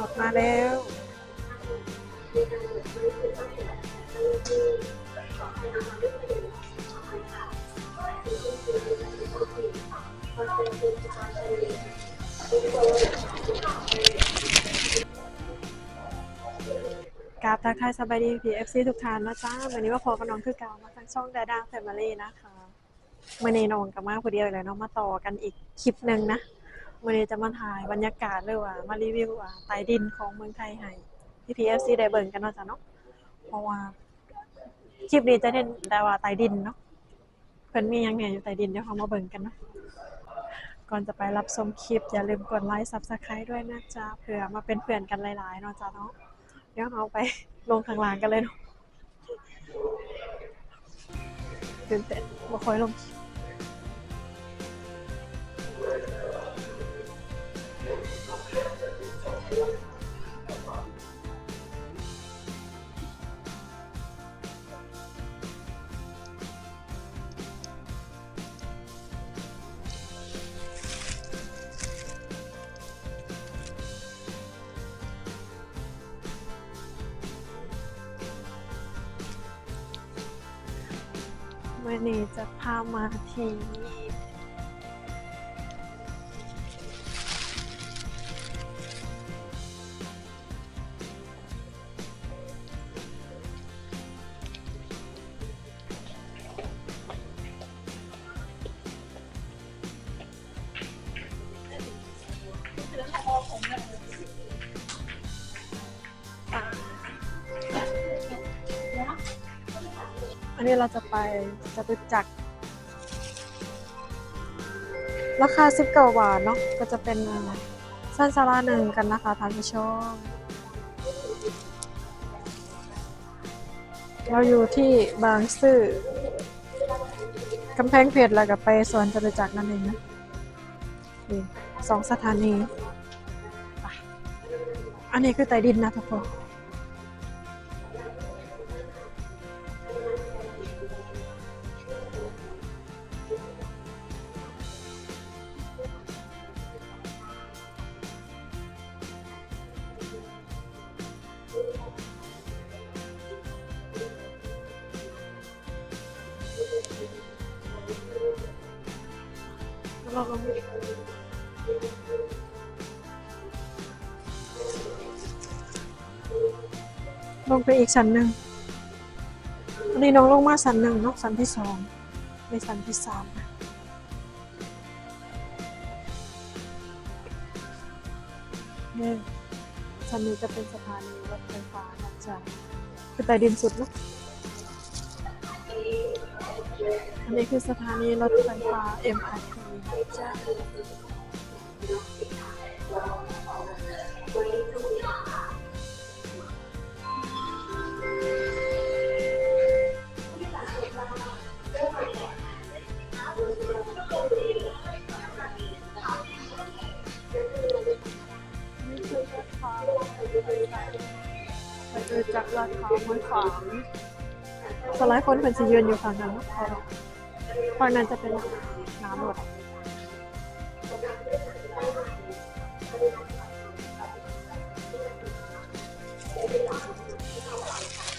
ออกมาแล้ว กราบทักทายสบายดี PFC ทุกท่านนะจ้าวันนี้ว่าพอกับน้องคือเก่ามาทางช่องดาดาแฟมิลี่นะคะมื่อนี้น้องกับมาคนเดียวเลยเนาะมาต่อกันอีกคลิปหนึ่งนะ มื่อนี้จะมาถ่ายบรรยากาศเลยว่า มารีวิวว่าใต้ดินของเมืองไทยให้พี่ PFC ได้เบิ่งกันเนาะจ้ะเนาะเพราะว่าคลิปนี้จะเน้นแต่ว่าใต้ดินเนาะเพิ่นมียังไงอยู่ใต้ดินเดี๋ยวเรามาเบิ่งกันเนาะก่อนจะไปรับชมคลิป อย่าลืมกดไลค์ Subscribe ด้วยนะจ๊ะเผื่อมาเป็นเพื่อนกันหลายๆเนาะจ้ะเนาะเดี๋ยวเราไปลงข้างล่างกันเลยเนาะตื่นเต้นบ่ค่อยลงคลิป วันนี้จะพามาที่ อันนี้เราจะไปจะไปจักรราคาสิบเก้าบาทเนาะก็จะเป็นสั้นซาลาหนึ่งกันนะคะท่านผู้ชมเราอยู่ที่บางซื่อกำแพงเพชรแล้วก็ไปสวนจตุจักรนั่นเองนะสองสถานี อันนี้คือใตดินนะทุกคน ลงลงไปอีกชั้นหนึ่งอันนี้น้องลงมาชั้นหนึ่งเนาะชั้นที่สองในชั้นที่สามนะนี่ชั้นนี้จะเป็นสถานีรถไฟฟ้านะจ๊ะคือใต้ดินสุดนะอันนี้คือสถานีรถไฟฟ้า MRT จ้านี่คือร ไปเจอจากลาดพร้าวม้วยขวางสไลด์คนคนจะยืนอยู่ฝั่งนั้นฝั่งนั้นจะเป็นน้ำหมด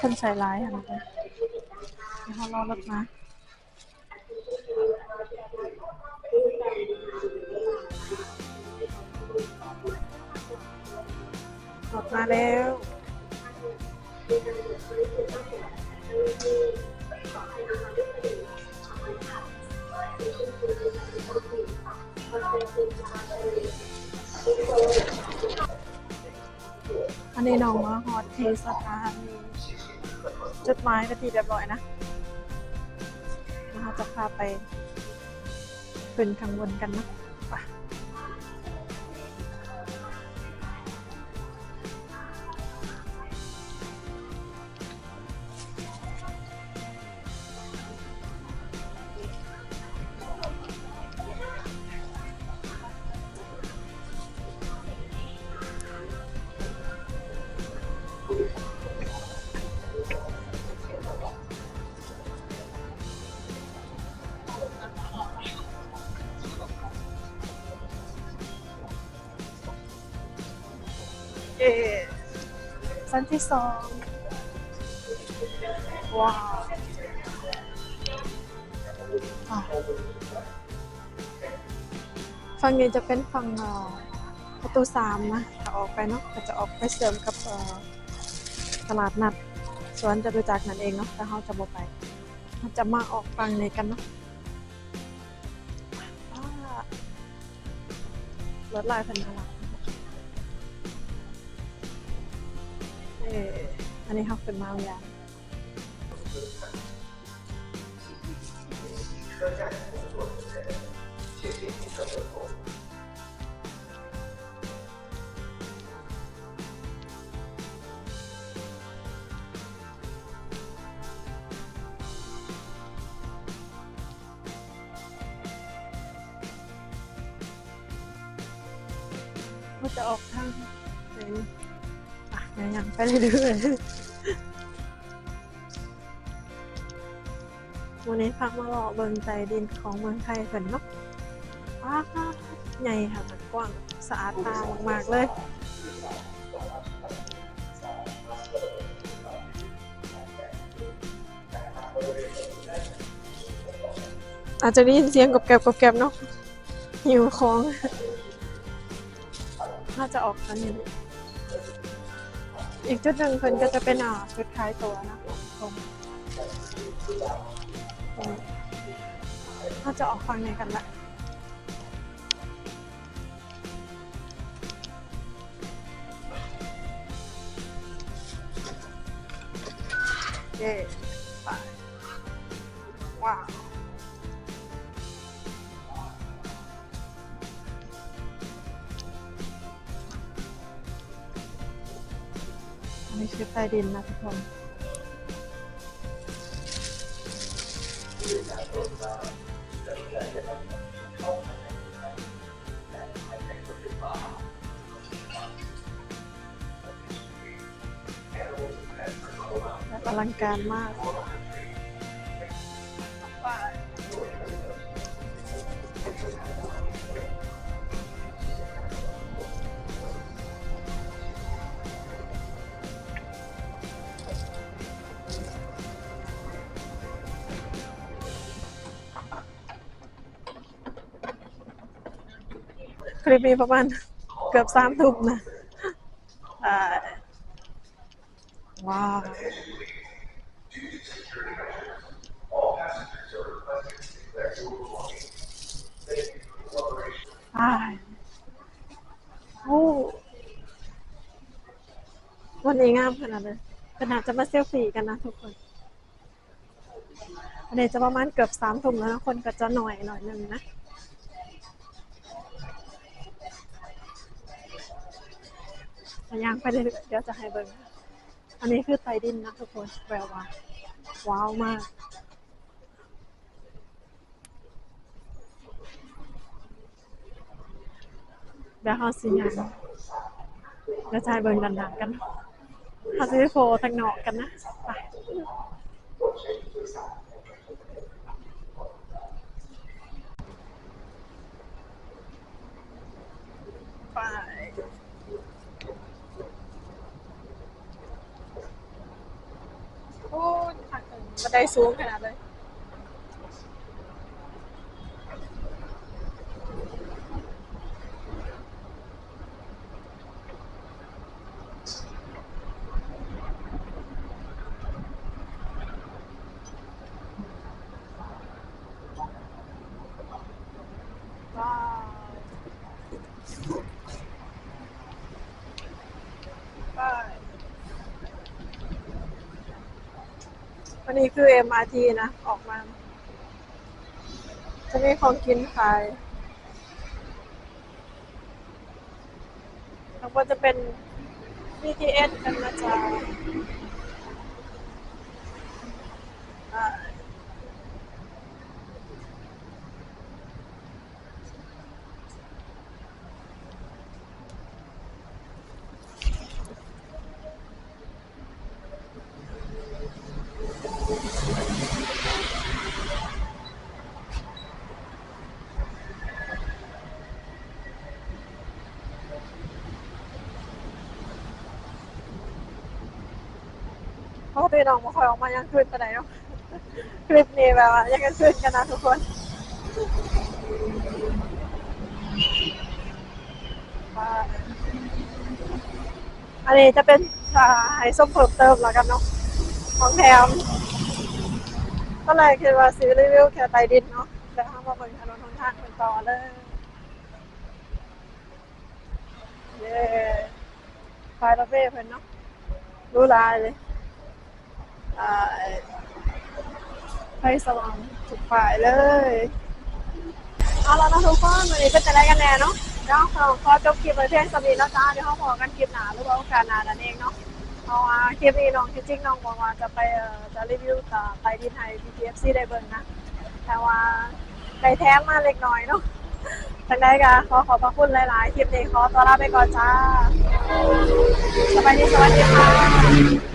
คนใส่ร้ายค่ะนะเดี๋ยวเขารอรถมาออกมาแล้วอันนี้น้องมาฮอตเทสถานี จุดหมายไปที่เรียบร้อยนะนะคะจะพาไปขึ้นข้างบนกันนะ ไปสั้นที่สองว้าวอะฝั่งนี้จะเป็นฝั่งประตูสามนะถ้าออกไปเนาะก็จะออกไปเสริมกับตลาดนัดสวนจตุจักรนั่นเองเนาะแต่เราจะบ่ไปเราจะมาออกฝั่งนี้กันเนาะรถลายพันธุ์ เอออันนี้เขาเป็นมาอย่างว่าจะออกทางไหน ยังยังไปเรื่อยๆวันนี้พักมาเลาะบิงใจดินของเมืองไทยเพิ่นเนาะว้าวใหญ่ค่ะมันกว้างสะอาดตามากๆเลยอาจจะได้ยินเสียงกรบแกบกรบแกบเนาะหิวของน่าจะออกทางนี้ อีกจุดหนึ่งเพิ่นก็จะเป็นอ่าจุดคล้ายตัวนะตรงตรงน่าจะออกฟังไหนกันละเย้ไปว้าว ไม่ใช่ใต้ดินนะทุกคนอลังการมาก คลิปนี้ประมาณเกือบสามทุ่มนะอ่าว้าวอ่าโอ้ วันนี้งามขนาดเลยขนาดจะมาเซลฟี่กันนะทุกคนอันนี้จะประมาณเกือบสามทุ่มแล้วนะคนก็จะหน่อยหน่อยหนึ่งนะ แต่างไปเรื่อยๆเดี๋ยวจะให้เบิ่งอันนี้คือไตดินนะทุกคนแปลว่าว้าวมากเดี๋ยวเขาสิยังเดี๋ยวจะให้เบิ่งดันๆกันเขาจะไปโฟทางนอกกันนะ ไป ไป โอ้ย ทางเดินบันไดสูงขนาดเลย ว้าวไป วันนี้คือ MRT นะ ออกมา จะมีของกินขายแล้วก็จะเป็น BTS กันนะจ๊ะ พี่น้องมาคอยออกมายังคืนไปไหนเนาะคลิปนี้แบบว่ายังกันคืนกันนะทุกคนอันนี้จะเป็นอ่าให้ส้มเพิ่มเติมแล้วกันเนาะของแถมก็เลยคิดว่าซื้อรีวิวแค่ไตดินเนาะแล้วเอามาเบิ่งถนนหนทางเป็นต่อเลยเย้ไฟรถเมล์เพิ่นเนาะรู้ลายเลย อ่าไฟสว่างทุกฝ่ายเลยเอาแล้วนะทุกคนวันนี้เป็นจะได้กันแน่เนาะเดี๋ยวขอขอจบคลิปไว้เพียงสำนีแล้วจ้าเดี๋ยวเขาบอกกันคลิปหนาหรือว่าโอกาสหนานั่นเองเนาะเพราะว่าคลิปนี้น้องจริงๆน้องบอกว่าจะไปจะรีวิวต่อไปที่ไทย BTFC ได้เบิ่งนะ แต่ว่าได้แท้มมาเล็กน้อยเนาะจังได้ก็ขอขอบพระคุณหลายๆ คลิปนี้ขอตัวลาไปก่อนจ้า สวัสดีสวัสดีค่ะ